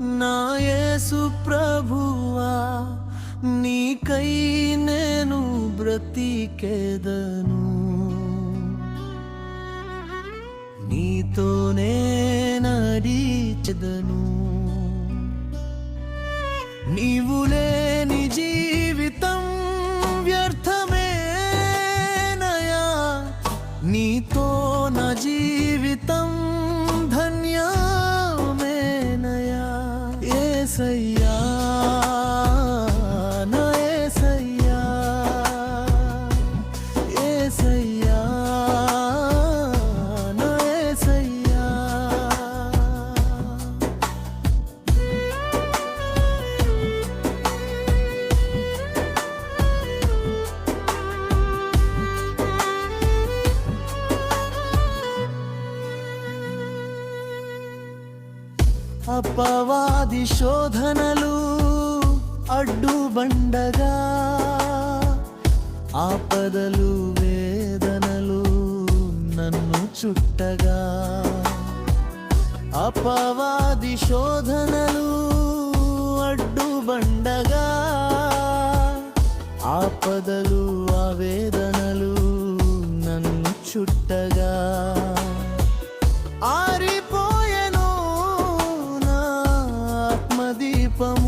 నాయసు ప్రభువా నీకై నేను బ్రతికెదను. నీతోనే నడిచెదను నీవు లేని జీవితం వ్యర్థమేనయా. నీతో నా జీవితం అపవాది శోధనలు అడ్డుబండగా ఆపదలు వేదనలు నన్ను చుట్టగా. అపవాది శోధనలు అడ్డుబండగా ఆపదలు ఆవేదన vamos.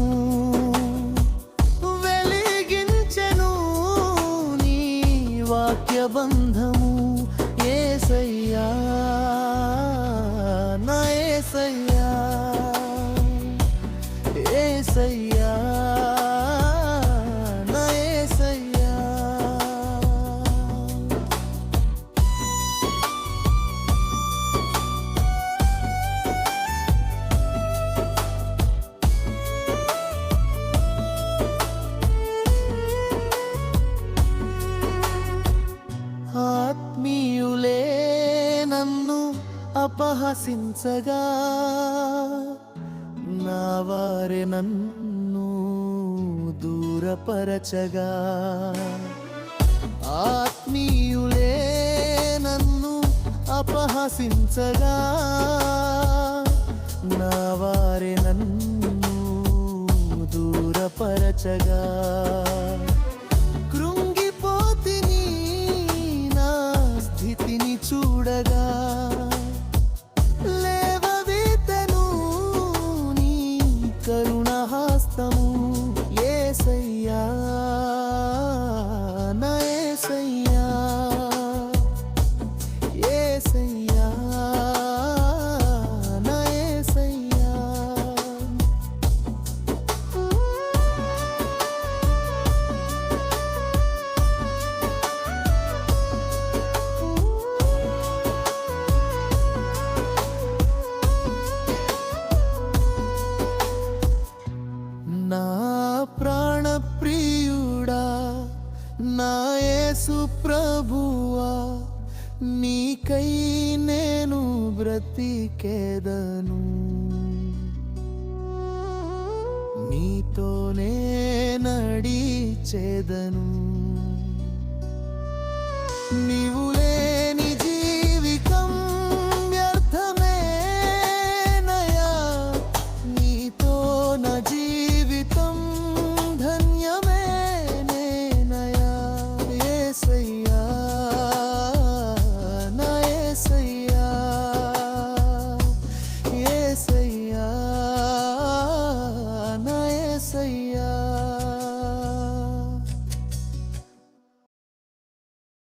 ఆశించగా నా వారి నన్ను దూరపరచగా. ఆత్మీయులే నన్ను అపహసించగా. నా వారి నన్ను దూరపరచగా. నాయసు ప్రభువా నీకై నేను బ్రతికేదను. నీతోనే నడిచేదను నీవు